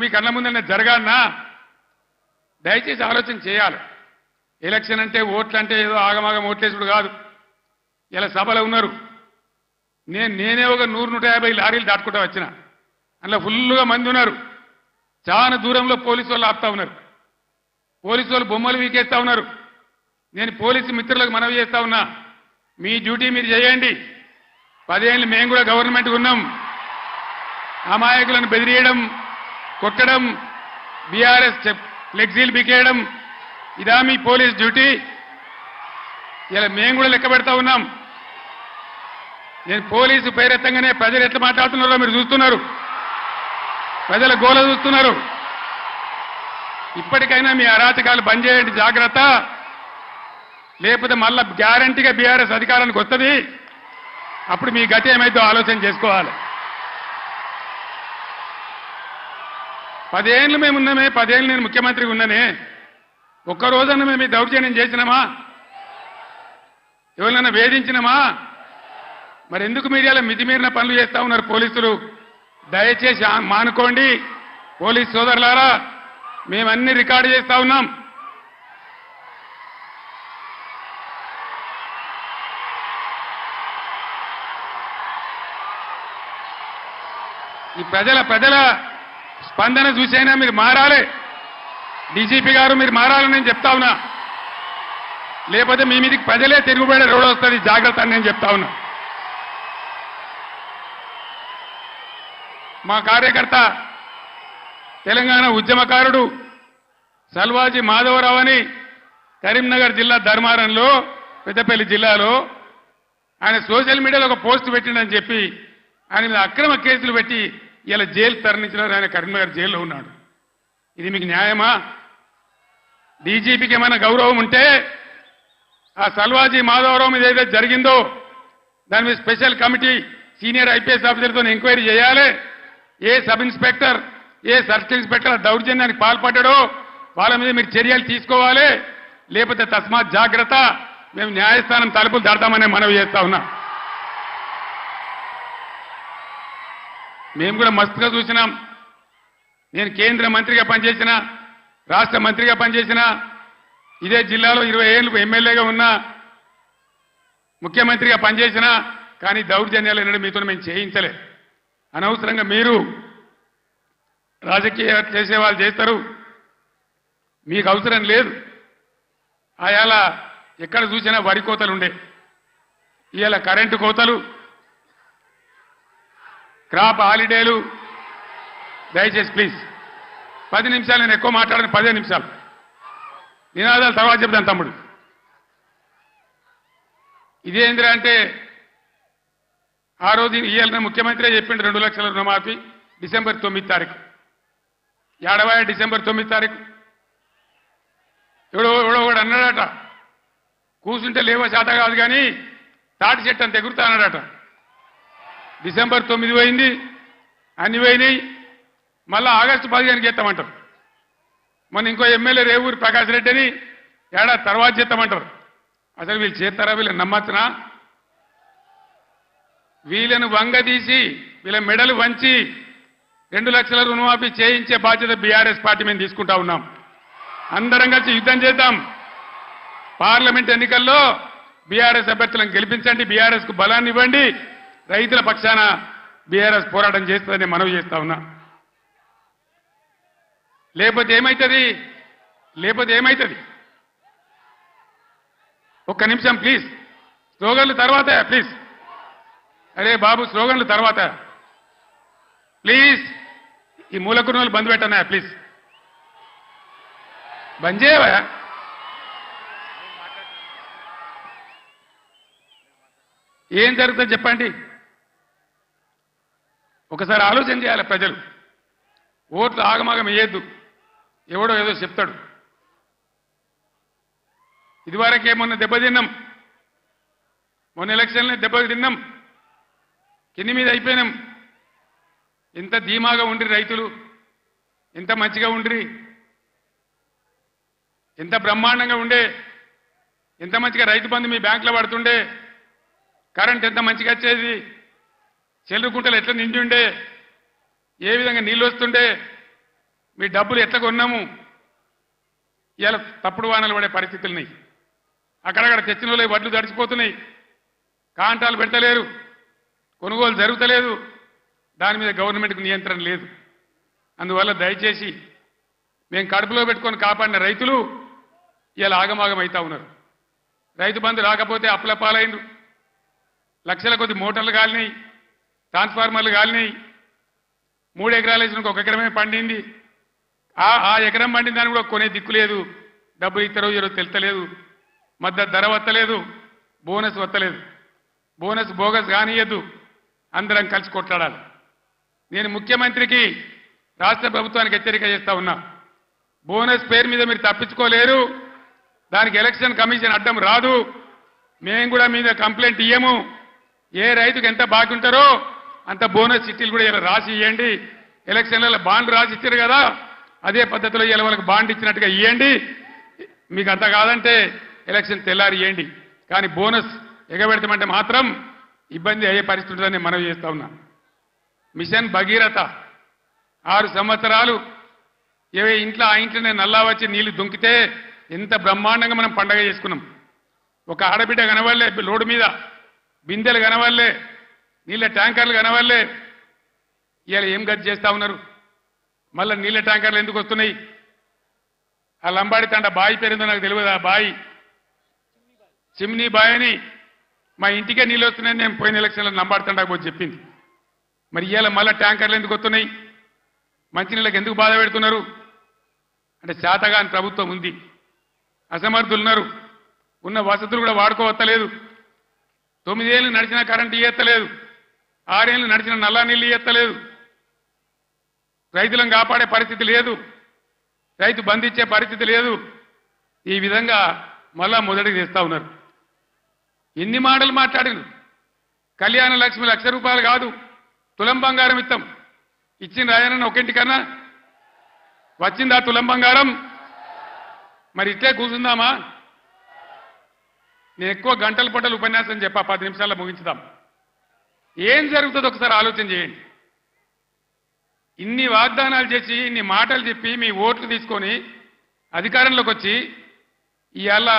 మీ కళ్ళ ముందనే జరగాలన్నా దయచేసి ఆలోచన చేయాలి. ఎలక్షన్ అంటే ఓట్లు అంటే ఏదో ఆగమాగం ఓట్లేసుడు కాదు. ఇలా సభలో ఉన్నారు. నేను నేనే ఒక నూరు నూట యాభై లారీలు దాటుకుంటా వచ్చిన. అందులో ఫుల్గా మంది ఉన్నారు. చాలా దూరంలో పోలీసు వాళ్ళు ఆపుతా ఉన్నారు. పోలీసు వాళ్ళు బొమ్మలు వీకేస్తా ఉన్నారు. నేను పోలీసు మిత్రులకు మనవి చేస్తా ఉన్నా. మీ డ్యూటీ మీరు చేయండి. పదేళ్ళు మేము కూడా గవర్నమెంట్ ఉన్నాం. అమాయకులను బెదిరియడం కొట్టడం బీఆర్ఎస్ ఫ్లెక్సీలు బికేయడం ఇదా మీ పోలీస్ డ్యూటీ. ఇలా మేము కూడా లెక్క పెడతా ఉన్నాం. నేను పోలీసు పేరెత్తంగానే ప్రజలు ఎట్లా మాట్లాడుతున్నారో మీరు చూస్తున్నారు. ప్రజల గోల చూస్తున్నారు. ఇప్పటికైనా మీ అరాచకాలు బంద్ చేయండి జాగ్రత్త. లేకపోతే మళ్ళా గ్యారంటీగా బీఆర్ఎస్ అధికారానికి వస్తుంది. అప్పుడు మీ గతి ఏమైందో ఆలోచన చేసుకోవాలి. పదేళ్ళు మేము ఉన్నామే పదేళ్ళు నేను ముఖ్యమంత్రిగా ఉన్నానే. ఒక్క రోజున మేము ఈ దౌర్జన్యం చేసినామా? ఎవరినైనా వేధించినామా? మరి ఎందుకు మీరు మితిమీరిన పనులు చేస్తా ఉన్నారు పోలీసులు? దయచేసి మానుకోండి. పోలీస్ సోదరులారా మేమన్నీ రికార్డు చేస్తా ఉన్నాం. ఈ ప్రజల ప్రజల స్పందన చూసైనా మీరు మారాలి. డీజీపీ గారు మీరు మారాలని నేను చెప్తా ఉన్నా. లేకపోతే మీ మీదకి ప్రజలే తిరుగుబడే రోడ్ వస్తుంది జాగ్రత్త అని నేను చెప్తా ఉన్నా. మా కార్యకర్త తెలంగాణ ఉద్యమకారుడు సల్వాజీ మాధవరావు అని కరీంనగర్ జిల్లా ధర్మారంలో పెద్దపల్లి జిల్లాలో ఆయన సోషల్ మీడియాలో ఒక పోస్ట్ పెట్టిండని చెప్పి ఆయన మీద అక్రమ కేసులు పెట్టి ఇలా జైలు తరలించినారు ఆయన కరీంనగర్ జైల్లో ఉన్నాడు. ఇది మీకు న్యాయమా? డీజీపీకి ఏమైనా గౌరవం ఉంటే ఆ సల్వాజీ మాధవరావు మీద ఏదైతే జరిగిందో దాని మీద స్పెషల్ కమిటీ సీనియర్ ఐపీఎస్ ఆఫీసర్తో ఎంక్వైరీ చేయాలి. ఏ సబ్ ఇన్స్పెక్టర్ ఏ సర్కిల్ ఇన్స్పెక్టర్ దౌర్జన్యానికి పాల్పడ్డాడో వాళ్ళ మీద మీరు చర్యలు తీసుకోవాలి. లేకపోతే తస్మాత్ జాగ్రత్త మేము న్యాయస్థానం తలుపులు దాడతామనే మనవి చేస్తా ఉన్నాం. మేము కూడా మస్తుగా చూసినాం. నేను కేంద్ర మంత్రిగా పనిచేసిన రాష్ట్ర మంత్రిగా పనిచేసిన ఇదే జిల్లాలో ఇరవై ఏళ్ళు ఎమ్మెల్యేగా ఉన్నా ముఖ్యమంత్రిగా పనిచేసిన కానీ దౌర్జన్యాలు అనేది మీతో మేము చేయించలే అనవసరంగా మీరు రాజకీయ చేసే వాళ్ళు చేస్తారు. మీకు అవసరం లేదు. ఆయాల ఎక్కడ చూసినా వరి కోతలు ఉండే. ఇవాళ కరెంటు కోతలు క్రాప్ హాలిడేలు. దయచేసి ప్లీజ్. పది నిమిషాలు నేను ఎక్కువ మాట్లాడను పదే నిమిషాలు. నినాదాలు తర్వాత చెప్తాను తమ్ముడు. ఇదేంద్రా అంటే ఆ రోజు ఇవాళ ముఖ్యమంత్రి చెప్పిండు రెండు లక్షల రుణమాఫీ డిసెంబర్ తొమ్మిది తారీఖు. ఏడవాయ డిసెంబర్ తొమ్మిది తారీఖు? ఎవడో ఎవడో ఒకడు అన్నాడట కూర్చుంటే లేవో శాత కాదు కానీ తాటి చెట్టు అంత ఎగురుతా అన్నాడట. డిసెంబర్ తొమ్మిది పోయింది అన్ని పోయినాయి. మళ్ళా ఆగస్టు పదిహేనుకి ఎత్తామంటారు. మొన్న ఇంకో ఎమ్మెల్యే రేవూరి ప్రకాష్ రెడ్డి అని ఏడాది తర్వాత చేస్తామంటారు. అసలు వీళ్ళు చేస్తారా వీళ్ళని నమ్మచ్చునా? వీళ్ళను వంగదీసి వీళ్ళ మెడలు వంచి రెండు లక్షల రుణమాఫీ చేయించే బాధ్యత బీఆర్ఎస్ పార్టీ మేము తీసుకుంటా ఉన్నాం. అందరం కలిసి యుద్ధం చేద్దాం. పార్లమెంట్ ఎన్నికల్లో బీఆర్ఎస్ అభ్యర్థులను గెలిపించండి బీఆర్ఎస్కు బలాన్ని ఇవ్వండి. రైతుల పక్షాన బీఆర్ఎస్ పోరాటం చేస్తుందని మనవి చేస్తా ఉన్నా. లేకపోతే ఏమవుతుంది లేకపోతే ఏమవుతుంది ఒక్క నిమిషం ప్లీజ్. స్లోగన్లు తర్వాత ప్లీజ్. అరే బాబు స్లోగన్లు తర్వాత. ప్లీజ్. ఈ మూలకున్నోళ్ళు బంద్ పెట్టనా ప్లీజ్. బంద్ చేయవా? ఏం జరుగుతుంది చెప్పండి. ఒకసారి ఆలోచన చేయాలి ప్రజలు. ఓట్లు ఆగమాగం వేయద్దు. ఎవడో ఏదో చెప్తాడు. ఇదివరకే మొన్న దెబ్బతిన్నాం మొన్న ఎలక్షన్లే దెబ్బ తిన్నాం. కింది మీద అయిపోయినాం. ఎంత ధీమాగా ఉండ్రి రైతులు? ఎంత మంచిగా ఉండ్రి? ఎంత బ్రహ్మాండంగా ఉండే? ఎంత మంచిగా రైతు బంధు మీ బ్యాంకులో పడుతుండే? కరెంట్ ఎంత మంచిగా వచ్చేది? చెల్లుకుంటలు ఎట్లా నిండి ఉండే ఏ విధంగా నీళ్ళు వస్తుండే? మీ డబ్బులు ఎట్లా కొన్నాము? ఇలా తప్పుడు వానలు పడే పరిస్థితులున్నాయి అక్కడక్కడ తెచ్చిన వాళ్ళు వడ్లు తడిచిపోతున్నాయి కాంటాలు పెట్టలేరు కొనుగోలు జరుగుతలేదు. దాని మీద గవర్నమెంట్కి నియంత్రణ లేదు. అందువల్ల దయచేసి మేము కడుపులో పెట్టుకొని కాపాడిన రైతులు ఇలా ఆగమాగం అవుతా ఉన్నారు. రైతు బంధు రాకపోతే అప్పుల పాలైండ్రు. లక్షల కొద్ది మోటార్లు కాలినాయి. ట్రాన్స్ఫార్మర్లు కాలినాయి. మూడు ఎకరాలు వేసిన ఒక ఎకరమే పండింది. ఆ ఆ ఎకరం పండిన దాన్ని కూడా కొనే దిక్కు లేదు. డబ్బులు ఇద్దరు ఇరవై తెలుతలేదు. మద్దతు ధర వత్తలేదు బోనస్ వత్తలేదు బోనస్ బోగస్ కానియద్దు. అందరం కలిసి కొట్లాడాలి. నేను ముఖ్యమంత్రికి రాష్ట్ర ప్రభుత్వానికి హెచ్చరిక చేస్తా ఉన్నా. బోనస్ పేరు మీద మీరు తప్పించుకోలేరు. దానికి ఎలక్షన్ కమిషన్ అడ్డం రాదు. మేము కూడా మీద కంప్లైంట్ ఇయ్యము. ఏ రైతుకు ఎంత బాగుంటారో అంత బోనస్ చిట్టీలు కూడా ఇలా రాసి ఇవ్వండి ఎలక్షన్లలో బాండ్ రాసి ఇచ్చారు కదా అదే పద్ధతిలో ఇలా వాళ్ళకి బాండ్ ఇచ్చినట్టుగా ఇవ్వండి మీకు అంత కాదంటే ఎలక్షన్ తెల్లారి ఇవ్వండి కానీ బోనస్ ఎగబెడతామంటే మాత్రం ఇబ్బంది అయ్యే పరిస్థితి ఉంటుందని మనవి చేస్తా ఉన్నా. మిషన్ భగీరథ ఆరు సంవత్సరాలు ఏవే ఇంట్లో ఆ ఇంట్లోనే నల్లా వచ్చి నీళ్ళు దుంకితే ఎంత బ్రహ్మాండంగా మనం పండగ చేసుకున్నాం. ఒక ఆడబిడ్డ కనవల్లే లోడు మీద బిందెలు కనవల్లే నీళ్ళ ట్యాంకర్లు కనవల్లే ఇవాళ ఏం గది చేస్తా ఉన్నారు? మళ్ళీ నీళ్ళ ట్యాంకర్లు ఎందుకు వస్తున్నాయి? ఆ లంబాడి తండ బాయి పేరుందో నాకు తెలియదు ఆ బాయి? చిమ్నీ బాయ్ అని. మా ఇంటికే నీళ్ళు వస్తున్నాయని నేను పోయిన ఎలక్షన్లో లంబాడి తండకు పోయి చెప్పింది. మరి ఇవాళ మళ్ళీ ట్యాంకర్లు ఎందుకు వస్తున్నాయి? మంచినీళ్ళకి ఎందుకు బాధ పెడుతున్నారు? అంటే శాతగాని ప్రభుత్వం ఉంది. అసమర్థులు ఉన్నారు. ఉన్న వసతులు కూడా వాడుకోవత్తలేదు. తొమ్మిదేళ్ళు నడిచిన కరెంటు ఇయ్యత్తలేదు. ఆరేళ్ళు నడిచిన నల్లా నీళ్ళు ఎత్తలేదు. రైతులను కాపాడే పరిస్థితి లేదు. రైతు బంధించే పరిస్థితి లేదు. ఈ విధంగా మళ్ళా మొదటికి తెస్తా ఉన్నారు. ఎన్ని మాటలు మాట్లాడిను కళ్యాణ లక్ష్మి లక్ష రూపాయలు కాదు. తులం బంగారం ఇస్తాం ఇచ్చిన రాయనన్న ఒకింటికన్నా వచ్చిందా తులం బంగారం? మరి ఇట్లే కూర్చుందామా? నేను ఎక్కువ గంటల పట్టలు ఉపన్యాసం చెప్పా పది నిమిషాల్లో ముగించుదాం. ఏం జరుగుతుందో ఒకసారి ఆలోచన చేయండి. ఇన్ని వాగ్దానాలు చేసి ఇన్ని మాటలు చెప్పి మీ ఓట్లు తీసుకొని అధికారంలోకి వచ్చి ఇవాళ